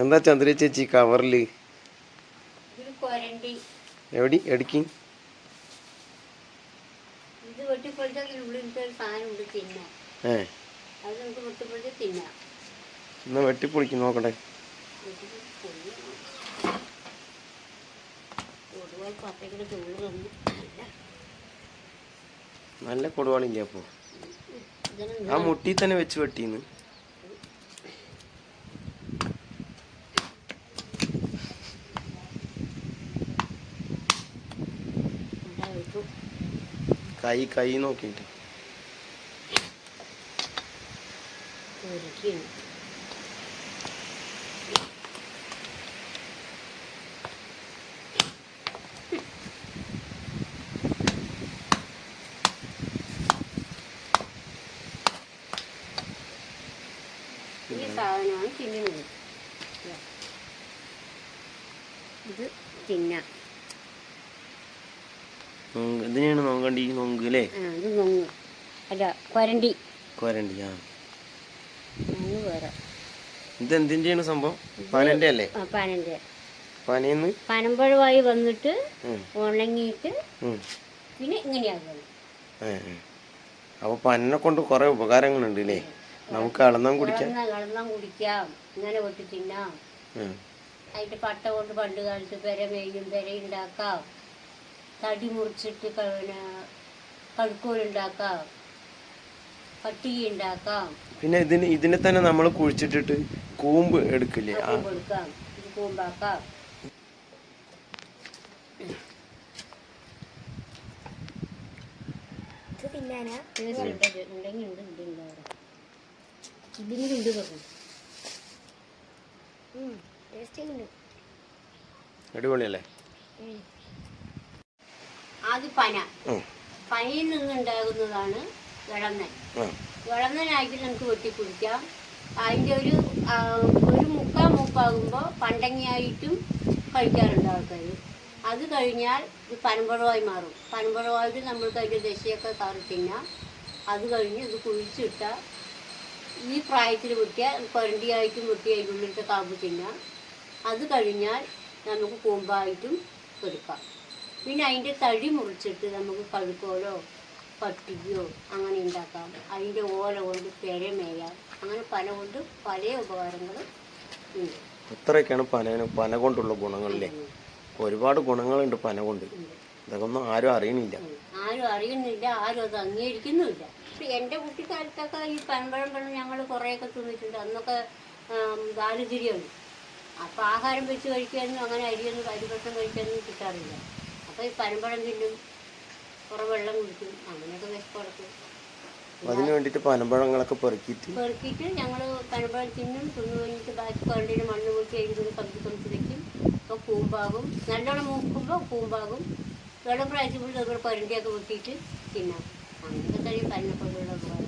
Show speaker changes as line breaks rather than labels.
എന്താ ചന്ദ്ര ചേച്ചി കവറിൽ എവിടെ? എടുക്കി എന്നാ വെട്ടിപ്പൊളിക്കും നോക്കട്ടെ. നല്ല. കൊടുവാളില്ലേ
അപ്പോ?
ആ മുട്ടി തന്നെ വെച്ച് വെട്ടീന്ന്. കൈ കൈ നോക്കിയിട്ട്.
ഈ സാധനമാണ് തിന്നുന്നത്. ഇത്
നൊങ്ക് ഇതിനെയാണ് നോക്കണ്ടി നോങ്ക് അല്ലേ?
ഇത് നൊങ്ങ് അല്ല കൊരണ്ടി.
കൊരണ്ടി ആ.
വേറെ.
ഇത് എന്തിന്റെയാണ് സംഭവം? പനന്റെ അല്ലേ
ആ പനന്റെ
പനയെന്ന്
പനമ്പഴമായി വന്നിട്ട് ഉണങ്ങിയിട്ട് പിന്നെ
ഇങ്ങനെയാകും. അപ്പോൾ പനനെ കൊണ്ട് കുറേ ഉപകാരങ്ങളുണ്ട് അല്ലേ നമുക്ക് അളന്നാൻ കുടിക്കാം.
അളന്നാൻ കുടിക്കാം. ഇങ്ങനെ വെട്ടി തിന്നാം. അതിന്റെ പട്ട കൊണ്ട് പണ്ട് കാലത്ത് പെര മേയും പെര ഉണ്ടാക്കാം. തടി മുറിച്ചിട്ട് പിന്നെ കഴുക്കോലുണ്ടാക്കാം പട്ടിക ഉണ്ടാക്കാം.
പിന്നെ ഇതിന് ഇതിനെ തന്നെ നമ്മൾ കുഴിച്ചിട്ടിട്ട് കൂമ്പ് എടുക്കില്ലേ?
ഇത് കൂമ്പാക്കാം. ഇത് ഉണ്ട്, ഉണ്ട് ഇല്ലെങ്കിൽ അവിടെ. ഇതിനുണ്ട് പറഞ്ഞു
അടിപൊളിയല്ലേ?
അത് പന.
പനയിൽ
പനയിൽ നിന്നുണ്ടാകുന്നതാണ് വിളന്നൻ വിളന്നനായിട്ട് നമുക്ക് വെട്ടി കുടിക്കാം അതിന്റെ ഒരു ഒരു മുക്കാൽ മൂപ്പാകുമ്പോൾ പണ്ടങ്ങിയായിട്ടും കഴിക്കാറുണ്ട് ആൾക്കാർ അത് കഴിഞ്ഞാൽ ഇത് പനമ്പഴമായി മാറും. പനമ്പഴമായിട്ട് നമ്മൾക്ക് അതിന്റെ ദശയൊക്കെ കറി തിന്നാം. അത് കഴിഞ്ഞ് ഇത് കുഴിച്ചിട്ടാൽ ഈ പ്രായത്തിൽ വെട്ടിയാൽ കൊരണ്ടിയായിട്ടും വെട്ടി അതിനുള്ളിലത്തെ കാമ്പ് തിന്നാം. അത് കഴിഞ്ഞാൽ നമുക്ക് കൂമ്പായിട്ടും എടുക്കാം. പിന്നെ അതിന്റെ തടി മുറിച്ചിട്ട് നമുക്ക് പഴുക്കോലോ പട്ടികയോ അങ്ങനെ ഉണ്ടാക്കാം. അതിന്റെ ഓല കൊണ്ട് പെര മേയാം. അങ്ങനെ പല കൊണ്ട് പല ഉപകാരങ്ങളും ഉണ്ട്.
അത്രയൊക്കെയാണ് പന പന കൊണ്ടുള്ള ഗുണങ്ങളില്ലേ? ഒരുപാട് ഗുണങ്ങളുണ്ട് പന കൊണ്ട്. ഇതൊന്നും ആരും അറിയണില്ല.
ആരും അറിയുന്നില്ല ആരും അത് അംഗീകരിക്കുന്നുമില്ല. എന്റെ കുട്ടിക്കാലത്തൊക്കെ ഈ പനമ്പഴം പഴം ഞങ്ങൾ കുറേയൊക്കെ തിന്നിട്ടുണ്ട്. അന്നൊക്കെ ദാരിദ്ര്യമാണ് അപ്പോൾ ആഹാരം വെച്ച് കഴിക്കാനും അങ്ങനെ അരിയൊന്നും അരിഭക്ഷണം കഴിക്കാനൊന്നും കിട്ടാറില്ല. അപ്പോൾ ഈ പനമ്പഴം തിന്നും. കുറേ വെള്ളം കുടിക്കും. അങ്ങനെയൊക്കെ വിശപ്പടക്കും
അതിന് വേണ്ടിയിട്ട് പനമ്പഴങ്ങളൊക്കെ പെറുക്കിയിട്ട്
പെറുക്കിയിട്ട് ഞങ്ങൾ പനമ്പഴം തിന്നും തിന്നു കഴിഞ്ഞിട്ട് ബാക്കി കണ്ടിന് മണ്ണ് കൂട്ടി എഴുതി കമ്പി കൊണ്ട് വെക്കും. അപ്പോൾ കൂമ്പാകും നല്ലോണം മൂക്കുമ്പോൾ കൂമ്പാകും വെള്ളം പ്രായച്ചുമ്പോൾ നമ്മൾ പരണ്ടിയൊക്കെ വെട്ടിയിട്ട് തിന്നാം. അങ്ങനെ കഴിയും പനപ്പൊടിയുള്ള ഉപകാരം